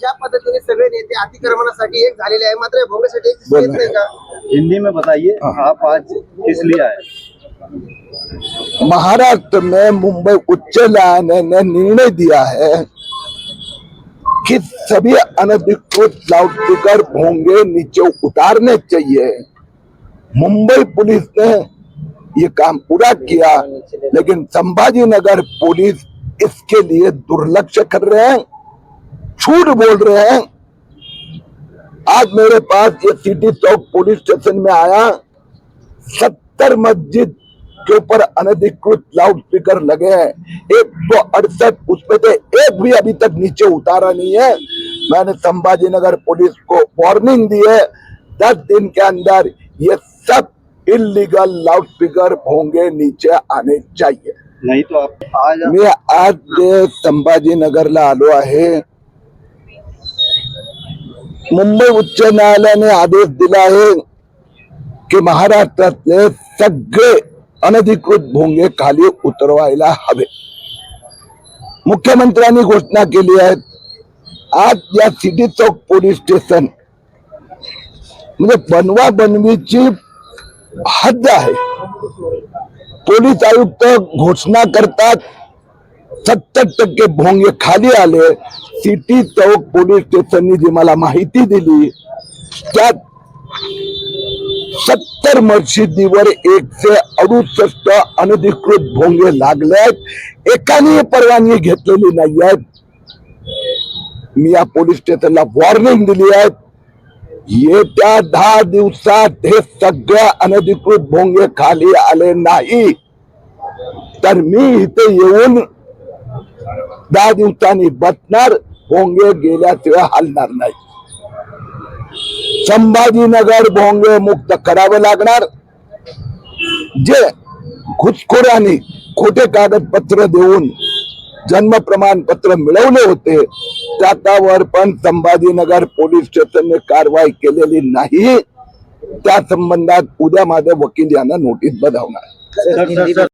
ज्या पद्धतीने सगळे नेते अतिक्रमणासाठी एक झालेले आहे मात्र या एक दिसून नाही का? हिंदी में बताइए आप आज किस लिए आए? महाराष्ट्र में मुंबई उच्च न्यायालय ने निर्णय दिया है कि सभी अनधिकृत लाउडस्पीकर भोंगे नीचे उतारने चाहिए। मुंबई पुलिस ने ये काम पूरा किया लेकिन संभाजी नगर पुलिस इसके लिए दुर्लक्ष कर रहे हैं। झूठ बोल रहे हैं। आज मेरे पास ये सिटी चौक पुलिस स्टेशन में आया। सत्तर मस्जिद के ऊपर अनधिकृत लाउड स्पीकर लगे हैं। एक सौ अड़सठ उसमें से एक भी अभी तक नीचे उतारा नहीं है। मैंने संभाजी नगर पुलिस को वार्निंग दी है दस दिन के अंदर ये सब इलीगल लाउड स्पीकर होंगे नीचे आने चाहिए। नहीं तो आप आज मी आज संभाजीनगरला आलो आहे। मुंबई उच्च न्यायालयाने आदेश दिला आहे की महाराष्ट्रातले सगळे अनधिकृत भोंगे खाली उतरवायला हवे. मुख्यमंत्र्यांनी घोषणा केली आहे आज या सिटी चौक पोलीस स्टेशन म्हणजे बनवा बनवीची हद्द आहे. पोलीस आयुक्त घोषणा करतात सत्तर टक्के भोंगे खाली आले. सिटी चौक पोलीस स्टेशननी जी मला माहिती दिली त्यात सत्तर मशिदीवर एकशे अडुसष्ट अनधिकृत भोंगे लागले आहेत. एकाने परवानगी घेतलेली नाही आहेत. मी या पोलीस स्टेशनला वॉर्निंग दिली आहे. येत्या दहा दिवसात हे सगळ्या अनधिकृत भोंगे खाली आले नाही. तर मी इथे येऊन दहा दिवसांनी बसणार भोंगे गेल्याशिवाय हलणार नाही. संभाजीनगर भोंगे मुक्त करावं लागणार. जे घुसखोरांनी खोटे कागदपत्र देऊन जन्म प्रमाणपत्र मिळवले होते त्याच्यावर पण संभाजीनगर पोलीस स्टेशनने कारवाई केलेली नाही. त्या संबंधात उद्या माझे वकील यांना नोटीस बजावणार.